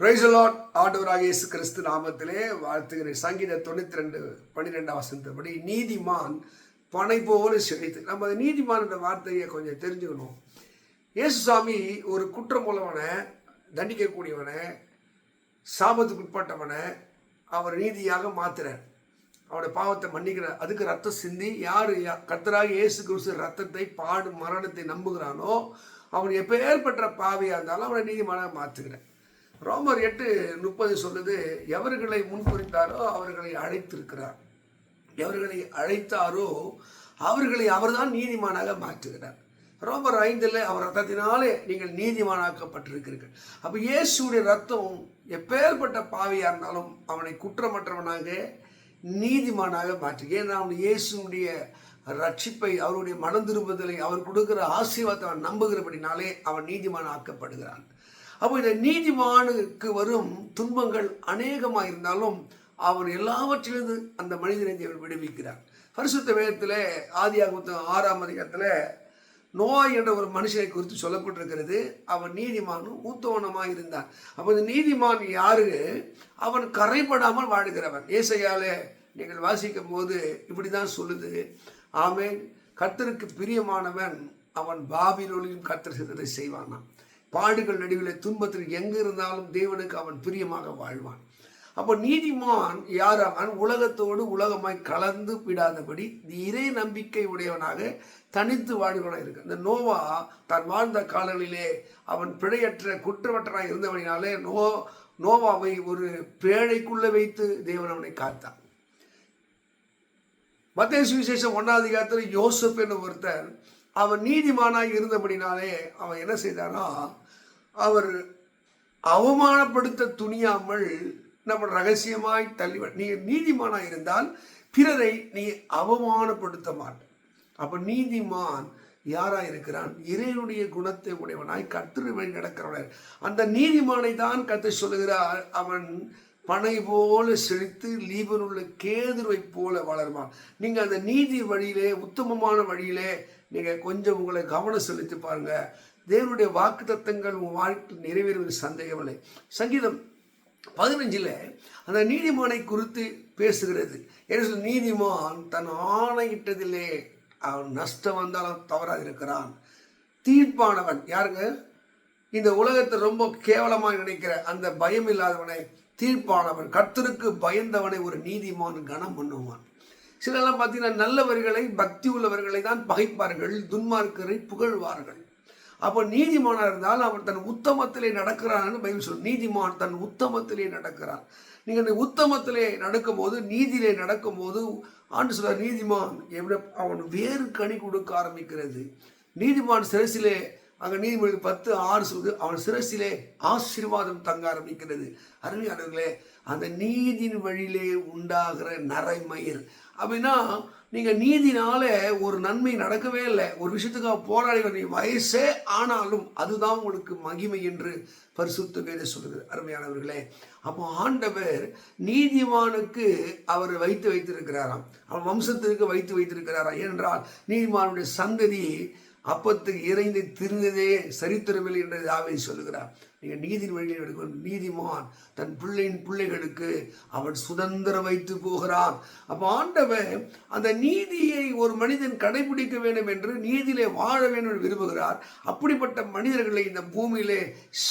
பிரைசலாட் ஆண்டவராக இயேசு கிறிஸ்து நாமத்திலே வாழ்த்துகிறேன். சங்கீத தொண்ணூத்தி ரெண்டு பன்னிரெண்டாம் வசந்தபடி நீதிமான் பனை போல செழித்து நம்ம அந்த நீதிமான் என்ற வார்த்தையை கொஞ்சம் தெரிஞ்சுக்கணும். இயேசு சாமி ஒரு குற்றம் உள்ளவனை தண்டிக்கக்கூடியவனை சாபத்துக்கு உட்பட்டவனை அவர் நீதியாக மாத்துறார். அவனுடைய பாவத்தை மன்னிக்கிறார் அதுக்கு ரத்தம் சிந்தி யார் கர்த்தராக இயேசு கிறிஸ்து ரத்தத்தை பாடு மரணத்தை நம்புகிறானோ அவன் எப்பேற்பட்ட பாவியாக இருந்தாலும் அவனை நீதிமானாக மாற்றுகிறேன் ரோமர் எட்டு முப்பது சொல்லுது எவர்களை முன்குறித்தாரோ அவர்களை அழைத்திருக்கிறார். எவர்களை அழைத்தாரோ அவர்களை அவர்தான் நீதிமானாக மாற்றுகிறார். ரோமர் ஐந்தில் அவர் ரத்தத்தினாலே நீங்கள் நீதிமானாக்கப்பட்டிருக்கிறீர்கள். அப்போ இயேசுடைய ரத்தம் எப்பேற்பட்ட பாவியாக இருந்தாலும் அவனை குற்றமற்றவனாக நீதிமானாக மாற்று ஏன்னா அவன் இயேசுடைய ரட்சிப்பை அவருடைய மனம் திரும்புதலை அவர் கொடுக்கிற ஆசீர்வாதத்தை அவன் நம்புகிறபடினாலே அவன் நீதிமான ஆக்கப்படுகிறான் அப்போ இந்த நீதிமானுக்கு வரும் துன்பங்கள் அநேகமாக இருந்தாலும் அவன் எல்லாவற்றிலிருந்து அந்த மனிதனை தேவன் விடுவிக்கிறார். பரிசுத்த வேதத்தில் ஆதியாகமத்தம் ஆறாம் அதிகாரத்தில் நோய் என்ற ஒரு மனுஷனை குறித்து சொல்லப்பட்டிருக்கிறது. அவன் நீதிமானும் ஊத்தவனமாக இருந்தான். அப்போ இந்த நீதிமான் யாரு? அவன் கரைப்படாமல் வாழ்கிறவன். ஏசையாலே நீங்கள் வாசிக்கும் போது இப்படி தான் சொல்லுது. ஆமேன். கர்த்தருக்கு பிரியமானவன் அவன் பாபிலோலியும் கர்த்தர் செய்ததை பாடுகள் நடுவில் துன்பத்தில் எங்கு இருந்தாலும் தேவனுக்கு அவன் பிரியமாக வாழ்வான். அப்போ நீதிமான் யார் அவன்? உலகத்தோடு உலகமாய் கலந்து விடாதபடி இறை நம்பிக்கை உடையவனாக தனித்து வாழ்கிறவனாக இருக்கு. இந்த நோவா தான் வாழ்ந்த காலங்களிலே அவன் பிழையற்ற குற்றவற்றனாக இருந்தவனாலே நோ நோவாவை ஒரு பேழைக்குள்ளே வைத்து தேவன் அவனை காத்தான். மத்திய சுவிசேஷம் ஒன்றாவது காலத்தில் யோசப் என்ற ஒருத்தர் அவன் நீதிமானாக இருந்தபடினாலே அவன் என்ன செய்தானா? அவர் அவமானப்படுத்த துணியாமல் நம்ம ரகசியமாய் தள்ளி நீ நீதிமானாக இருந்தால் பிறரை நீ அவமானப்படுத்த மாட்ட அப்போ நீதிமான் யாரா இருக்கிறான்? இறைவனுடைய குணத்தை உடையவனாய் கத்திரி வழி நடக்கிறவன் அந்த நீதிமானை தான் கத்து சொல்லுகிறார். அவன் பனை போல செழித்து லீபனுள்ள கேதுருவை போல வளருவான் நீங்கள் அந்த நீதி வழியிலே உத்தமமான வழியிலே நீங்கள் கொஞ்சம் உங்களை கவனம் செலுத்தி பாருங்க. தேவனுடைய வாக்கு தத்தங்கள் உங்கள் வாழ்க்கையில் நிறைவேறுவது சந்தேகமில்லை சங்கீதம் பதினஞ்சில் அந்த நீதிமானை குறித்து பேசுகிறது. என்ன சொல்ல நீதிமான் தன் ஆணையிட்டதிலே அவன் நஷ்டம் வந்தாலும் தவறாக இருக்கிறான் தீர்ப்பானவன் யாருங்க? இந்த உலகத்தை ரொம்ப கேவலமாக நினைக்கிற அந்த பயம் இல்லாதவனை தீர்ப்பானவன் கர்த்தருக்கு பயந்தவனை ஒரு நீதிமான் கனம் பண்ணுவான். சிலெல்லாம் பார்த்தீங்கன்னா நல்லவர்களை பக்தி உள்ளவர்களை தான் பகைப்பார்கள் துன்மார்க்கரை புகழ்வார்கள். அப்போ நீதிமானாக இருந்தால் அவன் தன் உத்தமத்திலே நடக்கிறான்னு பைபிள் சொல் நீதிமான் தன் உத்தமத்திலே நடக்கிறான். நீங்கள் இந்த உத்தமத்திலே நடக்கும்போது நீதியிலே நடக்கும்போது ஆண்டு சொல்ல நீதிமான் எவ்வளோ அவன் வேறு கனி கொடுக்க ஆரம்பிக்கிறது. நீதிமான் சிரசிலே அங்கே நீதிமொழி பத்து ஆறு சொல்லுது. அவன் சிரசிலே ஆசீர்வாதம் தங்க ஆரம்பிக்கிறது அருமையானவர்களே அந்த நீதியின் வழியிலே உண்டாகிற நரைமயிர். அப்படின்னா நீங்கள் நீதினால ஒரு நன்மை நடக்கவே இல்லை. ஒரு விஷயத்துக்காக போராடி வந்த வயசே ஆனாலும் அதுதான் உங்களுக்கு மகிமை என்று பரிசுத்த வேத சொல்கிறது அருமையானவர்களே அப்போ ஆண்டவர் நீதிமானுக்கு அவர் வைத்து வைத்திருக்கிறாராம். அவன் வம்சத்திற்கு வைத்து வைத்திருக்கிறாராம். ஏனென்றால் நீதிமானுடைய சந்ததி அப்பத்துக்கு இறைந்து திருந்ததே சரித்திரமில்லை என்று தாவை சொல்லுகிறார். நீங்கள் நீதி வழியில் எடுக்கும் நீதிமான் தன் பிள்ளையின் பிள்ளைகளுக்கு அவன் சுதந்திரம் வைத்து போகிறான். அப்போ ஆண்டவன் அந்த நீதியை ஒரு மனிதன் கடைபிடிக்க வேண்டும் என்று நீதியிலே வாழ வேண்டும் என்று விரும்புகிறார். அப்படிப்பட்ட மனிதர்களை இந்த பூமியிலே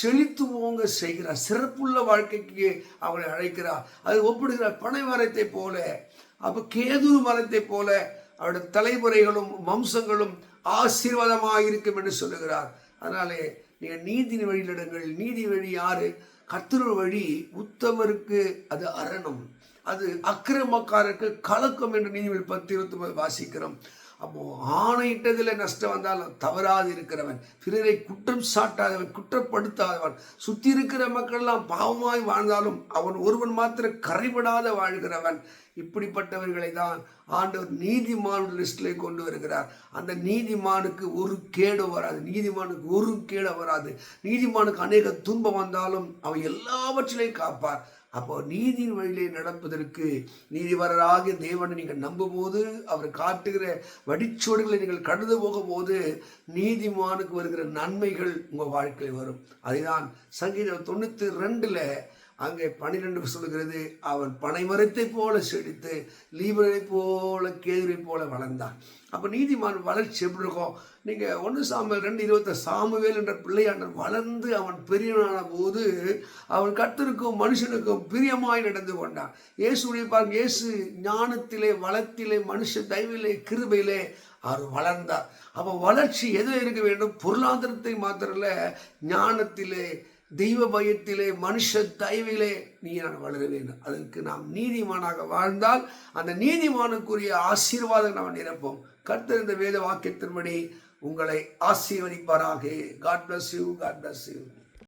செழித்துவோங்க செய்கிறார். சிறப்புள்ள வாழ்க்கைக்கு அவனை அழைக்கிறார். அது ஒப்பிடுகிறார் பனை மரத்தை போல அப்போ கேது மரத்தை போல அவருடைய தலைமுறைகளும் வம்சங்களும் ஆசீர்வாதமாக இருக்கும் என்று சொல்லுகிறார். அதனாலே நீங்கள் நீதி வழியிலிடுங்கள் நீதி வழி யாரு? கத்திர வழி உத்தமருக்கு அது அரணம். அது அக்கிரமக்காரருக்கு கலக்கம் என்று நீதிமொழி பத்து இருபத்தி ஒன்பது வாசிக்கிறோம். அப்போ ஆணையிட்டதில் நஷ்டம் வந்தாலும் தவறாது இருக்கிறவன் பிறரை குற்றம் சாட்டாதவன் குற்றப்படுத்தாதவன் சுற்றி இருக்கிற மக்கள்லாம் பாவமாய் வாழ்ந்தாலும் அவன் ஒருவன் மாத்திர கரைபடாத வாழ்கிறவன். இப்படிப்பட்டவர்களை தான் ஆண்டவர் நீதிமான் லிஸ்டில் கொண்டு வருகிறார். அந்த நீதிமானுக்கு ஒரு கேடு வராது. நீதிமானுக்கு ஒரு கேடு வராது. நீதிமானுக்கு அநேக துன்பம் வந்தாலும் அவன் எல்லாவற்றிலையும் காப்பார். அப்போ நீதியின் வழியிலே நடப்பதற்கு நீதிவரராக தேவனை நீங்கள் நம்பும்போது அவர் காட்டுகிற வடிச்சோடுகளை நீங்கள் கடந்து போகும்போது நீதிமானுக்கு வருகிற நன்மைகள் உங்கள் வாழ்க்கையில் வரும். அதுதான் சங்கீதம் தொண்ணூற்றி ரெண்டில் அங்கே பனிரெண்டு சொல்லுகிறது அவன் பனைமரத்தை போல செடித்து லீபனை போல கேதுரை போல வளர்ந்தான். அப்போ நீதிமான் வளர்ச்சி எப்படி இருக்கும்? நீங்கள் ஒன்று சாமுவேல் ரெண்டு இருபத்த சாமுவேல் என்ற பிள்ளையாண்டன் வளர்ந்து அவன் பெரியவனான போது அவன் கத்தருக்கும் மனுஷனுக்கும் பிரியமாய் நடந்து கொண்டான். இயேசுடைய பாருங்க இயேசு ஞானத்திலே வளத்திலே மனுஷ தயவிலே கிருபையிலே அவர் வளர்ந்தார். அப்போ வளர்ச்சி எதில் இருக்க வேண்டும்? பொருளாதாரத்தை மாத்திரல ஞானத்திலே தெய்வ பயத்திலே மனுஷ தயவிலே நீ நான் வளர வேண்டும். அதற்கு நாம் நீதிமானாக வாழ்ந்தால் அந்த நீதிமானுக்குரிய ஆசீர்வாதம் நாம் நிரப்போம் கர்த்தர் இந்த வேத வாக்கியத்தின்படி உங்களை ஆசீர்வதிப்பாராக. God bless you God bless you